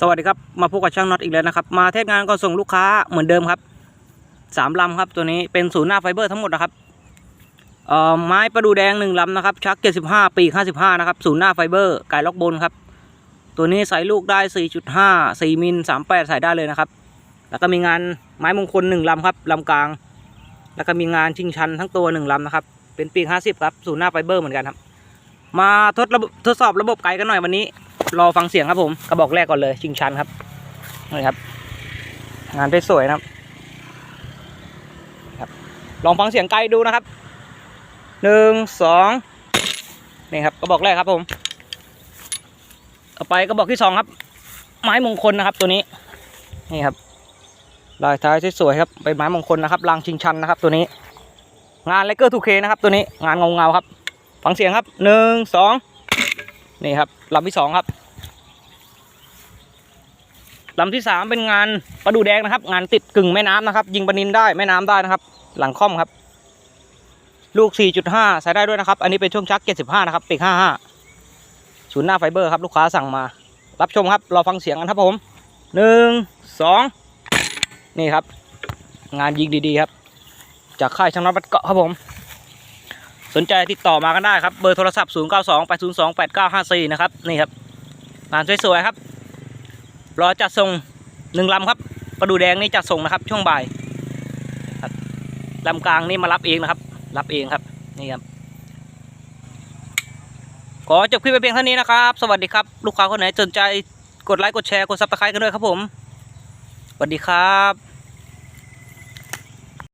สวัสดีครับ มาพบกับช่างน็อตอีกแล้วนะครับ มาเทศงานก็ส่งลูกค้าเหมือนเดิมครับสามลำครับตัวนี้เป็นศูนย์หน้าไฟเบอร์ทั้งหมดนะครับเอ่อไม้ประดูแดงหนึ่งลำนะครับชักเจ็ดสิบห้าปีห้าสิบห้านะครับศูนย์หน้าไฟเบอร์ไก่ล็อกบนครับ ตัวนี้ใส่ลูกได้สี่จุดห้าสี่มิลสามแปดใส่ได้เลยนะครับ แล้วก็มีงานไม้มงคลหนึ่งลำครับลำกลาง แล้วก็มีงานชิงชันทั้งตัวหนึ่งลำนะครับ เป็นปีห้าสิบครับศูนย์หน้าไฟเบอร์เหมือนกันครับ มาทดระบบทดสอบระบบไกลกันหน่อยวันนี้ รอฟังเสียงครับผมกระบอกแรกก่อนเลย ชิงชันครับนี่ครับ งานสวยนะครับครับ ลองฟังเสียงไกลดูนะครับหนึ่งสองนี่ครับกระบอกแรกครับผมต่อไปกระบอกที่สองครับ ไม้มงคลนะครับตัวนี้นี่ครับลายท้ายสวยๆครับเป็นไม้มงคลนะครับรางชิงชันนะครับ ตัวนี้ งานเลเกอร์ทูเคนะครับ ตัวนี้งานเงาๆครับ ฟังเสียงครับหนึ่งสองนี่ครับลำที่สองครับ ลำที่สามเป็นงานประดูแดงนะครับ งานติดกึ่งแม่น้ำนะครับ ยิงปลานินได้แม่น้ำได้นะครับ หลังค่อมครับ ลูก 4.5ใช้ได้ด้วยนะครับ อันนี้เป็นช่วงชัก 75 นะครับปีก55ศูนย์หน้าไฟเบอร์ครับ ลูกค้าสั่งมา รับชมครับรอฟังเสียงกันครับผมหนึ่งสองนี่ครับ งานยิงดีๆครับ จากค่ายช่างน็อตบัดเกาะครับผม สนใจติดต่อมากันได้ครับ เบอร์โทรศัพท์ 0 9 2 8 0 2 8 9 5 4 นะครับ นี่ครับงานสวยๆครับ รอจัดส่งหนึ่งลำครับปลาดูแดงนี่จัดส่งนะครับ ช่วงบ่ายครับลำกลางนี่มารับเองนะครับ รับเองครับนี่ครับขอจบคลิปไปเพียงเท่านี้นะครับ สวัสดีครับ ลูกค้าคนไหนสนใจกดไลค์กดแชร์กดซับสไครต์กันด้วยครับผมสวัสดีครับ